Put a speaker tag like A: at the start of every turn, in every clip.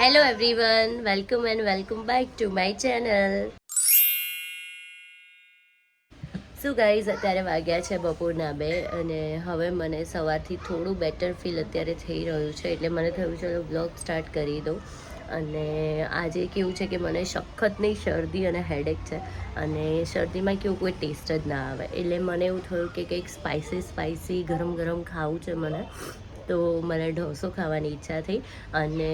A: Hello everyone welcome and welcome back to my channel શું guys અત્યારે વાગ્યા છે બપોરના બે અને હવે મને સવારથી થોડું બેટર ફીલ અત્યારે થઈ રહ્યું છે. એટલે મને થયું, ચલો બ્લોગ સ્ટાર્ટ કરી દઉં. અને આજે કેવું છે કે મને સખતની શરદી અને હેડેક છે. અને શરદીમાં કેવું, કોઈ ટેસ્ટ જ ના આવે. એટલે મને એવું થયું કે કંઈક સ્પાઇસી સ્પાઇસી ગરમ ગરમ ખાવું છે મને. તો મને ઢોસો ખાવાની ઈચ્છા થઈ અને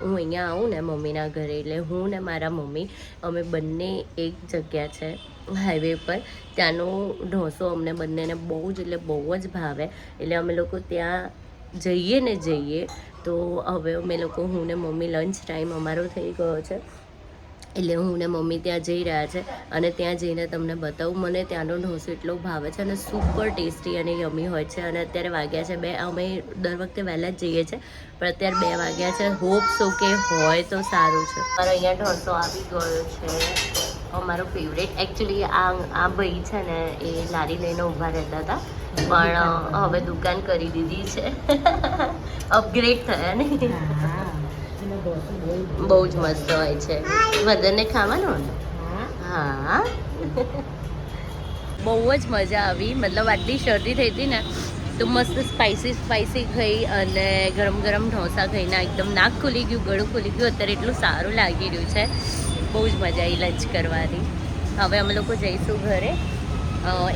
A: હું અહીંયા આવું ને મમ્મીના ઘરે, એટલે હું ને મારા મમ્મી, અમે બંને એક જગ્યા છે હાઈવે પર. ત્યાંનો ઢોસો અમને બંનેને બહુ જ, એટલે બહુ જ ભાવે. એટલે અમે લોકો ત્યાં જઈએ ને જઈએ, તો હવે અમે લોકો, હું ને મમ્મી લંચ ટાઈમ અમારો થઈ ગયો છે. એટલે હું ને મમ્મી ત્યાં જઈ રહ્યા છે અને ત્યાં જઈને તમને બતાવું. મને ત્યાંનો ઢોસો એટલો ભાવે છે અને સુપર ટેસ્ટી અને યમી હોય છે અને અત્યારે વાગ્યા છે બે, અમે દર વખતે વહેલા જ જઈએ છીએ, પણ અત્યારે બે વાગ્યા છે. હોપ સો કે હોય તો સારું છે. મારો અહીંયા ઢોસો આવી ગયો છે. અમારો ફેવરેટ એકચ્યુઅલી આ આ ભાઈ છે ને, એ લારી લઈને ઊભા રહેતા હતા. પણ હવે દુકાન કરી દીધી છે. અપગ્રેડ થયા ને બહુ જ મસ્ત હોય છે. વદનને ખાવાનું હા. બહુ જ મજા આવી. મતલબ આટલી શરદી થઈ હતી ને, તો મસ્ત સ્પાઇસી સ્પાઇસી ખાઈ અને ગરમ ગરમ ઢોસા ખાઈને એકદમ નાક ખુલી ગયું, ગળું ખુલી ગયું. અત્યારે એટલું સારું લાગી રહ્યું છે. બહુ જ મજા આવી લંચ કરવાની. હવે અમે લોકો જઈશું ઘરે.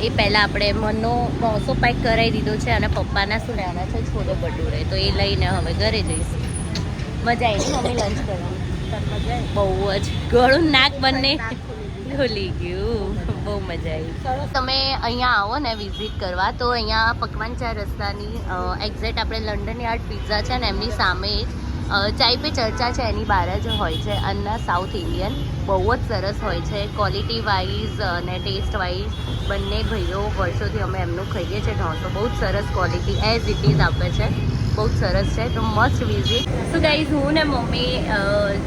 A: એ પહેલાં આપણે મનનો મોસો પેક કરાવી દીધો છે અને પપ્પાના શું લેવાના છે? છોલો ભટુરે. તો એ લઈને હવે ઘરે જઈશું. મજા આવી મમ્મી લંચ કરવાની બહુ જ. ગળું નાક બંને ખુલી ગયું. બહુ મજા આવી. તમે અહીંયા આવો ને વિઝિટ કરવા, તો અહીંયા પકવાન ચા રસ્તાની એક્ઝેક્ટ આપણે લંડન યાર્ડ પિઝા છે ને, એમની સામે જ ચાય પે ચર્ચા છે, એની બહાર જ હોય છે અન્ના સાઉથ ઇન્ડિયન બહુ જ સરસ હોય છે ક્વોલિટી વાઇઝ અને ટેસ્ટ વાઇઝ બંને ભાઈઓ વર્ષોથી અમે એમનું ખાઈએ છીએ ઢોસો બહુ જ સરસ ક્વોલિટી એઝ ઇટ ઇઝ આપે છે. બહુ સરસ છે તો મસ્ટ વિઝિટ સો ગાઈઝ હું ને મમ્મી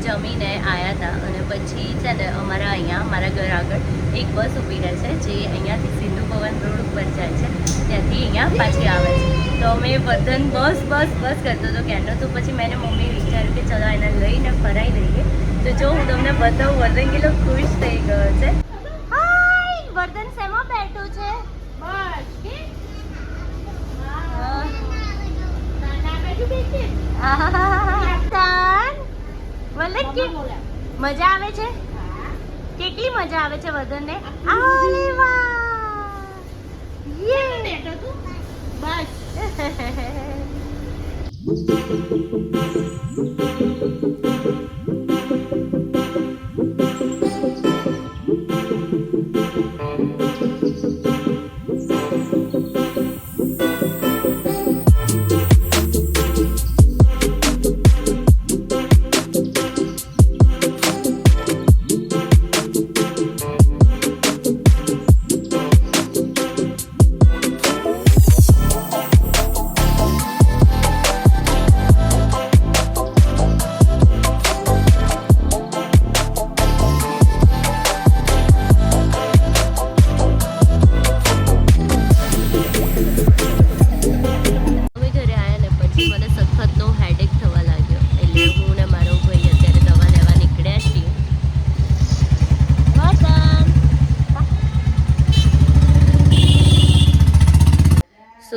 A: જમીને આવ્યા હતા અને પછી છે ને અમારા અહીંયા મારા ઘર આગળ એક બસ ઊભી રહે છે, જે અહીંયાથી સિંધુ ભવન રોડ ઉપર જાય છે. ત્યાંથી અહીંયા પાછી આવે છે. તો અમે વર્ધન બસ બસ બસ કરતો હતો ક્યારનો તો પછી મેં મમ્મી વિચાર્યું કે ચલો એને લઈને ફરાઈ લઈએ. તો જો હું તમને બતાવું વર્ધન કેટલો ખુશ થઈ ગયો છે. વર્ધન શેમાં બેઠું છે? મજા આવે છે કેટલી મજા આવે છે વર્ધનને અરે વાહ અમે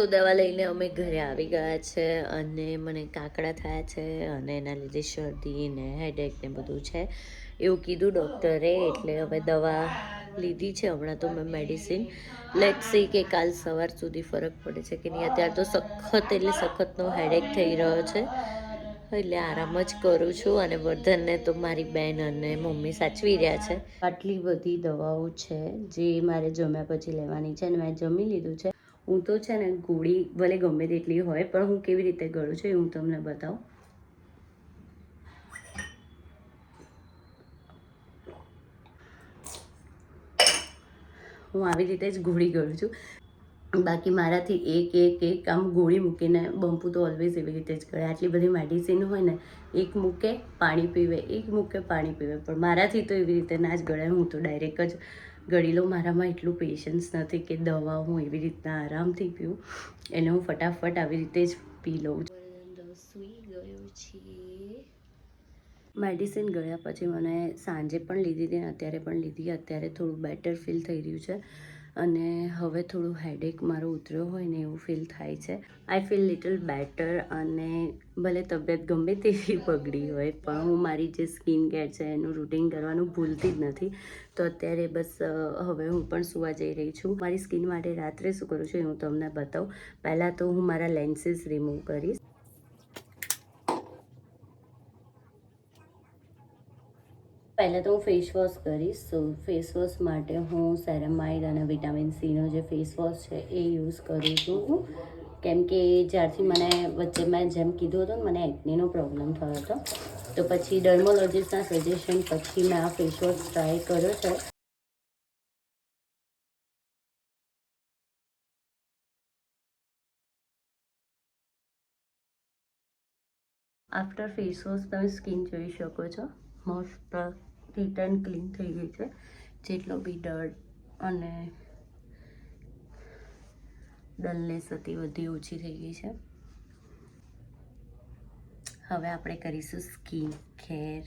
A: દવા લઈને અમે ઘરે આવી ગયા છે અને મને કાકડા થયા છે અને એના લીધે શરદી ને હેડેક ને બધું છે. એવું કીધું ડૉક્ટરે, એટલે હવે દવા લીધી છે. હમણાં તો મેં મેડિસિન લેટ સી કે કાલ સવાર સુધી ફરક પડે છે કે નહીં. અત્યારે તો સખત, એટલે સખતનો હેડેક થઈ રહ્યો છે. એટલે આરામ જ કરું છું અને વર્ધનને તો મારી બેન અને મમ્મી સાચવી રહ્યા છે. આટલી બધી દવાઓ છે જે મારે જમ્યા પછી લેવાની છે અને મેં જમી લીધું છે. હું તો છે ને ગોળી ભલે ગમે તેટલી હોય, પણ હું કેવી રીતે ગળું છું એ હું તમને બતાવું. હું આવી રીતે જ ગોળી ગળું છું. બાકી મારાથી એક એક એક આમ ગોળી મૂકીને બમ્પુ તો ઓલવેઝ એવી રીતે જ કરે. આટલી બધી મેડિસિન હોય ને એક મૂકે પાણી પીવે એક મૂકે પાણી પીવે. પણ મારાથી તો એવી રીતે ના જ ગળે હું તો ડાયરેક્ટ જ ગળી લઉં. મારામાં એટલું પેશન્સ નથી કે દવા હું એવી રીતના આરામથી પીવું. એને હું ફટાફટ આવી રીતે જ પી લઉં છું. સૂઈ ગયો છે. મેડિસિન ગયા પછી મને સાંજે પણ લીધી હતી ને અત્યારે પણ લીધી. અત્યારે થોડું બેટર ફીલ થઈ રહ્યું છે. અને હવે થોડું હેડેક મારો ઉતર્યો હોય ને એવું ફીલ થાય છે. આઈ ફીલ લિટલ બેટર અને ભલે તબિયત ગમે તેવી બગડી હોય, પણ હું મારી જે સ્કિન કેર છે એનું રૂટીન કરવાનું ભૂલતી જ નથી. તો અત્યારે બસ હવે હું પણ સુવા જઈ રહી છું. મારી સ્કિન માટે રાત્રે શું કરું છું એ હું તમને બતાવું. પહેલાં તો હું મારા લેન્સીસ રિમૂવ કરીશ. પહેલાં તો હું ફેસ વોશ કરીશ. તો ફેસ વોશ માટે હું સેરેમાઇડ અને વિટામિન સીનો જે ફેસ વોશ છે એ યુઝ કરું છું હું. કેમ કે જ્યારથી મને વચ્ચે મેં જેમ કીધું હતું મને એક્નેનો પ્રોબ્લેમ થયો હતો. તો પછી ડર્મોલોજીસ્ટના સજેશન પછી મેં આ ફેસ વોશ ટ્રાય કર્યો છે. આફ્ટર ફેસ વોશ તમે સ્કિન જોઈ શકો છો. મસ્ત નીટ એન્ડ ક્લીન થઈ ગઈ છે. જેટલો બી ડર્ટ અને ડલનેસ હતી બધી ઓછી થઈ ગઈ છે. હવે આપણે કરીશું સ્કીન કેર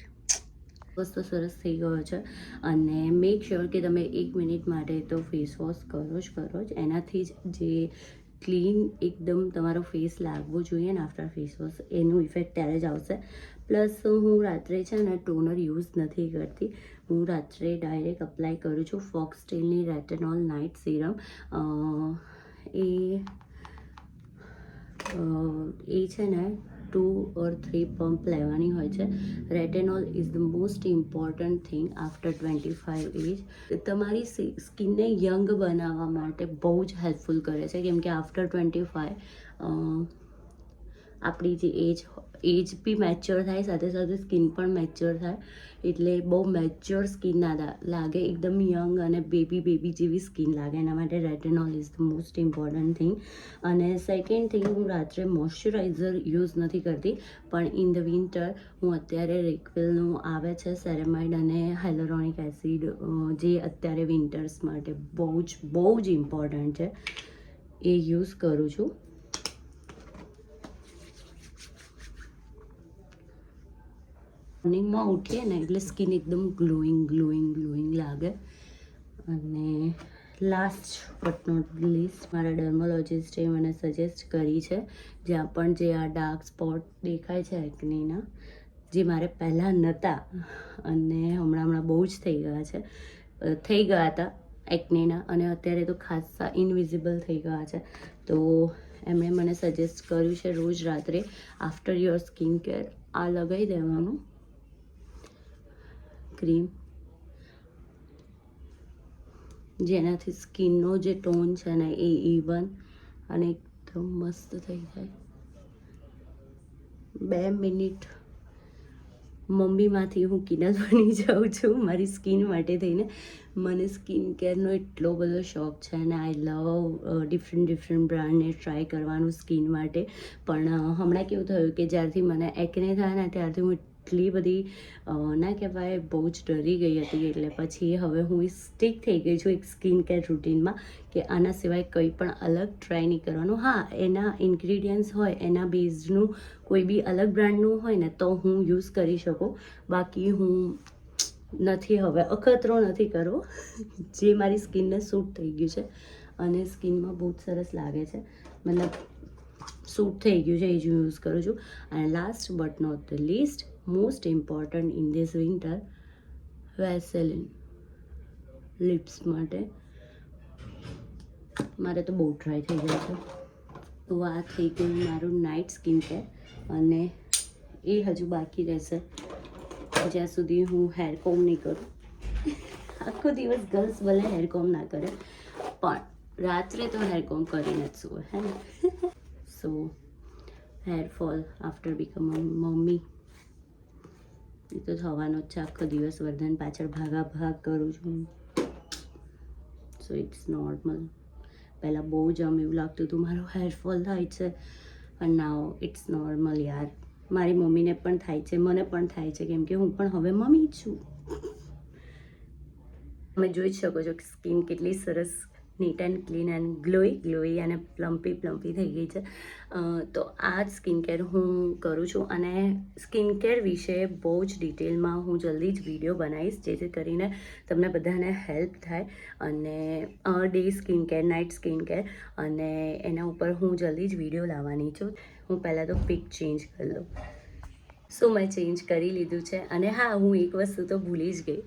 A: વસ્તુ સરસ થઈ ગયો છે. અને મેક શ્યોર કે તમે એક મિનિટ માટે તો ફેસ વોશ કરો જ કરો જ. એનાથી જ જે ક્લીન એકદમ તમારો ફેસ લાગવો જોઈએ ને આફ્ટર ફેસ વોશ એનું ઇફેક્ટ ત્યારે જ આવશે. પ્લસ હું રાત્રે છે ને ટોનર યુઝ નથી કરતી. હું રાત્રે ડાયરેક્ટ અપ્લાય કરું છું ફોક્સ ટેલની રેટેનોલ નાઇટ સિરમ એ એ છે ને ટુ ઓર થ્રી પંપ લેવાની હોય છે. Retinol is the most important thing after twenty five age તમારી સ્કિનને યંગ બનાવવા માટે બહુ જ હેલ્પફુલ કરે છે. કેમ કે આફ્ટર ટ્વેન્ટી ફાઇવ આપણી જે એજ એજ બી મેચ્યોર થાય, સાથે સાથે સ્કિન પણ મેચ્યોર થાય. એટલે બહુ મેચ્યોર સ્કિન ના લાગે, એકદમ યંગ અને બેબી બેબી જેવી સ્કિન લાગે. એના માટે retinol is the most important thing. અને સેકન્ડ થિંગ, હું રાત્રે મોઇશ્ચરાઇઝર યુઝ નથી કરતી, પણ ઇન ધ વિન્ટર હું અત્યારે રેકવેલનું આવે છે સેરેમાઇડ અને હાઇલોરોનિક એસિડ જે અત્યારે વિન્ટર્સ માટે બહુ જ બહુ જ ઇમ્પોર્ટન્ટ છે. એ યુઝ કરું છું. મોર્નિંગમાં ઉઠીએ ને એટલે સ્કિન એકદમ ગ્લોઈંગ ગ્લોઈંગ ગ્લોઈંગ લાગે. અને લાસ્ટ બટ નોટ લીસ્ટ મારા ડર્મોલોજિસ્ટે મને સજેસ્ટ કરી છે, જ્યાં પણ જે આ ડાર્ક સ્પોટ દેખાય છે એકનીના જે મારે પહેલાં નહોતા અને હમણાં હમણાં બહુ જ થઈ ગયા છે. થઈ ગયા હતા એકનીના અને અત્યારે તો ખાસા ઇનવિઝિબલ થઈ ગયા છે. તો એમણે મને સજેસ્ટ કર્યું છે રોજ રાત્રે આફ્ટર યોર સ્કિન કેર આ લગાવી દેવાનું. ક્રીમ જેનાથી સ્કિનનો જે ટોન છે ને એ ઇવન અને એકદમ મસ્ત થઈ જાય. બે મિનિટ મમ્મીમાંથી હું કિનલ બની જાઉં છું મારી સ્કિન માટે થઈને. મને સ્કિન કેરનો એટલો બધો શોખ છે અને આઈ લવ ડિફરન્ટ ડિફરન્ટ બ્રાન્ડને ટ્રાય કરવાનું સ્કિન માટે. પણ હમણાં કેવું થયું કે જ્યારથી મને એકને થયા ને ત્યારથી હું એટલી બધી ના કહેવાય, બહુ જ ડરી ગઈ હતી. એટલે પછી હવે હું સ્ટીક થઈ ગઈ છું એક સ્કિન કેર રૂટીનમાં કે આના સિવાય કંઈ પણ અલગ ટ્રાય નહીં કરવાનું. હા, એના ઇન્ગ્રીડિયન્ટ્સ હોય, એના બેઝનું કોઈ બી અલગ બ્રાન્ડનું હોય ને, તો હું યુઝ કરી શકું. બાકી હું નથી હવે, અખતરો નથી કરવો. જે મારી સ્કિનને સૂટ થઈ ગયું છે. અને સ્કિનમાં બહુ જ સરસ લાગે છે. મતલબ સૂટ થઈ ગયું છે એ જ હું યુઝ કરું છું અને last but not the least most important in this winter Vaseline lips માટે. મારે તો બહુ ટ્રાય થઈ જાય છે. તો આ થઈ ગયું મારું નાઇટ સ્કિન કેર અને એ હજુ બાકી રહેશે. જ્યાં સુધી હું હેર કોમ નહીં કરું. આખો દિવસ ગર્લ્સ ભલે હેર કોમ ના કરે, પણ રાત્રે તો હેર કોમ કરીને જ સુવે, હે ને? So hair fall after becoming mummy એ તો થવાનો જ છે. આખો દિવસ વર્ધન પાછળ ભાગા ભાગ કરું છું સો ઇટ્સ નોર્મલ પહેલાં બહુ જ આમ એવું લાગતું હતું, મારો હેરફોલ થાય છે. પણ નાવ ઇટ્સ નોર્મલ યાર. મારી મમ્મીને પણ થાય છે, મને પણ થાય છે. કેમ કે હું પણ હવે મમ્મી છું. તમે જોઈ શકો છો કે સ્કીન કેટલી સરસ neat and clean and glowy glowy અને પ્લમ્પી પ્લમ્પી થઈ ગઈ છે. તો આ જ સ્કિન કેર હું કરું છું અને સ્કિન કેર વિશે બહુ જ ડિટેલમાં હું જલ્દી જ વીડિયો બનાવીશ, જેથી કરીને તમને બધાને હેલ્પ થાય અને day skin care night skin care અને એના ઉપર હું જલ્દી જ વીડિયો લાવવાની છું. હું પહેલાં તો પિક ચેન્જ કરી લઉં. સો મેં ચેન્જ કરી લીધું છે? અને હા, હું એક વસ્તુ તો ભૂલી જ ગઈ.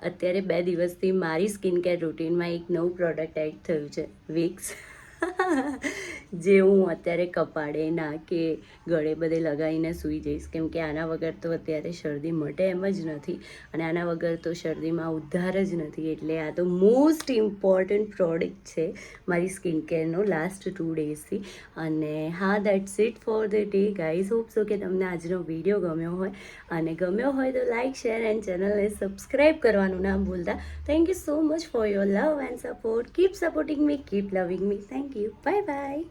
A: અત્યારે બે દિવસથી મારી સ્કિન કેર રૂટીનમાં એક નવું પ્રોડક્ટ એડ થયું છે વિક્સ. જે હું અત્યારે કપાળે નાકે ગળે બધે લગાવીને સૂઈ જઈશ. કેમ કે આના વગર તો અત્યારે શરદી મટે એમ જ નથી. અને આના વગર તો શરદીમાં ઉદ્ધાર જ નથી. એટલે આ તો મોસ્ટ ઇમ્પોર્ટન્ટ પ્રોડક્ટ છે મારી સ્કિન કેરનો લાસ્ટ ટુ ડેઝથી અને હા that's it for the day guys hope so કે તમને આજનો વીડિયો ગમ્યો હોય. અને ગમ્યો હોય તો લાઇક શેર એન્ડ ચેનલને સબસ્ક્રાઈબ કરવાનું ના ભૂલતા. Thank you so much for your love and support keep supporting me keep loving me thank you you. Bye bye.